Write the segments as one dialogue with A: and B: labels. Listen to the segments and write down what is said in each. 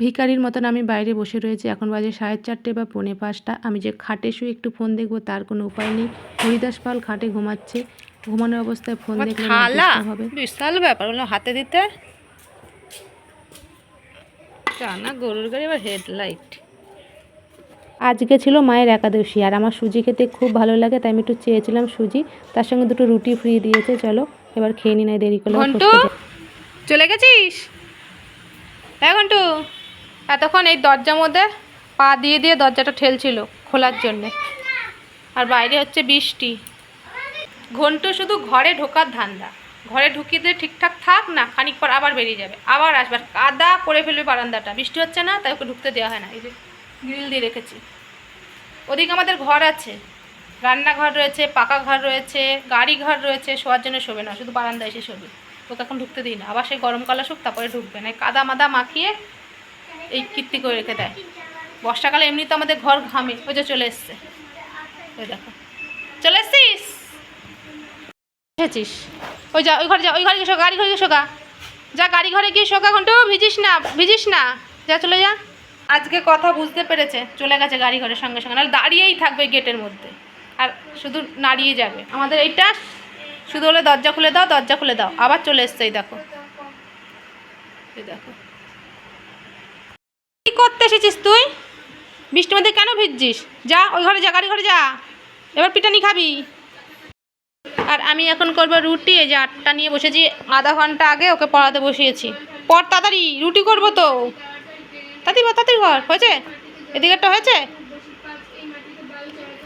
A: ভিখারির মতন আমি বাইরে বসে রয়েছি। এখন বাজে সাড়ে চারটে বা পৌনে পাঁচটা। আমি যে খাটে শুয়ে একটু ফোন দেখব তার কোনো উপায় নেই। হরিদাস পাল খাটে ঘুমাচ্ছে। ঘুমানোর অবস্থায় ফোন দেখলে হবে।
B: বিশাল ব্যাপার বললাম হাতে দিতে। টানা গরুর গাড়ি আবার হেডলাইট।
A: আজকে ছিল মায়ের একাদশী আর আমার সুজি খেতে খুব ভালো লাগে তাই আমি একটু চেয়েছিলাম সুজি। তার সঙ্গে দুটো রুটি ফ্রি দিয়েছে চলো এবার খেয়ে নি নাই দেরি করলে আবার
B: ঘন্টু চলে গেছিস? হ্যাঁ ঘন্টু। এতক্ষণ এই দরজার মধ্যে পা দিয়ে দিয়ে দরজাটা ঠেলছিল খোলার জন্যে। আর বাইরে হচ্ছে বৃষ্টি। ঘন্টু শুধু ঘরে ঢোকার ধান্দা। ঘরে ঢুকিয়ে দিয়ে ঠিকঠাক থাক না খানিক পর আবার বেরিয়ে যাবে। আবার আসবার কাদা করে ফেলবে বারান্দাটা। বৃষ্টি হচ্ছে না, তাই ওকে ঢুকতে দেওয়া হয় না। এই যে গ্রিল দিয়ে রেখেছি। ওদিকে আমাদের ঘর আছে। রান্নাঘর রয়েছে, পাকা ঘর রয়েছে, গাড়ি ঘর রয়েছে, শোয়ার জন্য শোবে না। শুধু বারান্দায় এসে শোবে। ওকে এখন ঢুকতে দিই না। আবার সেই গরমকাল আসুক, তারপরে ঢুকবে। না কাদা মাদা মাখিয়ে এই কীর্তি করে রেখে দেয়। বর্ষাকালে এমনি তো আমাদের ঘর ঘামে, ওই যে চলে এসছে। ওই দেখো। চলে এসছিস? এসেছিস? ওই যা, ওই ঘরে যা, ওই ঘরে গিয়ে শোকা গাড়ি ঘরে গিয়ে শোকা যা, গাড়ি ঘরে গিয়ে শোকা ঘন্টু, ভিজিস না ভিজিস না। যা, চলে যা। আজকে কথা বুঝতে পেরেছে, চলে গেছে গাড়ি ঘরের সঙ্গে সঙ্গে। নাহলে দাঁড়িয়েই থাকবে গেটের মধ্যে। আর শুধু নাড়িয়ে যাবে। আমাদের এইটা, শুধু হলে দরজা খুলে দাও, দরজা খুলে দাও। আবার চলে এসছে, এই দেখো। এই দেখো। করতে এসেছিস তুই? বৃষ্টির মধ্যে কেন ভিজছিস? যা ওই ঘরে যা গাড়ি ঘরে যা। এবার পিটানি খাবি। আর আমি এখন করব রুটি এই যে আটটা নিয়ে বসেছি। আধা ঘণ্টা আগে ওকে পড়াতে বসিয়েছি। পর তাড়াতাড়ি রুটি করব তো। তাড়াতাড়ি বল, তাড়াতাড়ি ঘর হয়েছে? এদিকে একটা হয়েছে?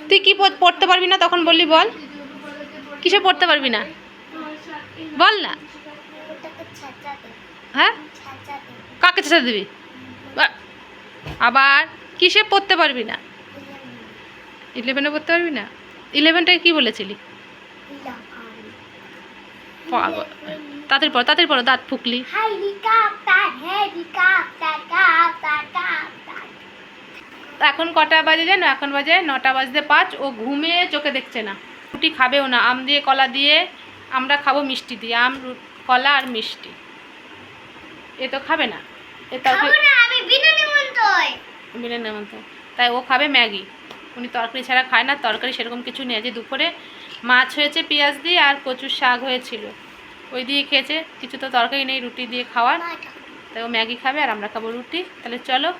B: তুই কি পড়- পড়তে পারবি না তখন বললি বল। কিসে পড়তে পারবি না? বল না। হ্যাঁ? কাকে চেঁচা দিবি? বা- আবার কিসে পড়তে পারবি না? ইলেভেনে পড়তে পারবি না? ইলেভেনটায় কি বলেছিলি? পাগল। পর পড়ো পর দাঁত ফুকলি। এখন কটা বাজে জানো? এখন বাজে নটা বাজতে পাঁচ। ও ঘুমিয়ে চোখে দেখছে না। রুটি খাবেও না। আম দিয়ে, কলা দিয়ে, আমরা খাব মিষ্টি দিয়ে। আম কলা আর মিষ্টি। এ তো খাবে না। এ তাকে মিলে নেমন্ত তাই ও খাবে ম্যাগি। উনি তরকারি ছাড়া খায় না তরকারি সেরকম কিছু নেই। যে দুপুরে মাছ হয়েছে পেঁয়াজ দিয়ে আর কচুর শাক হয়েছিল। ওই দিয়ে খেয়েছে কিছু তো তরকারি নেই রুটি দিয়ে খাওয়ার। তাই ও ম্যাগি খাবে আর আমরা খাব রুটি। তাহলে চলো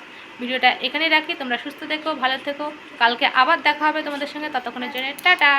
B: ভিডিওটা এখানেই রাখি। তোমরা সুস্থ থেকো ভালো থেকো। কালকে আবার দেখা হবে তোমাদের সঙ্গে। ততক্ষণের জন্য টাটা।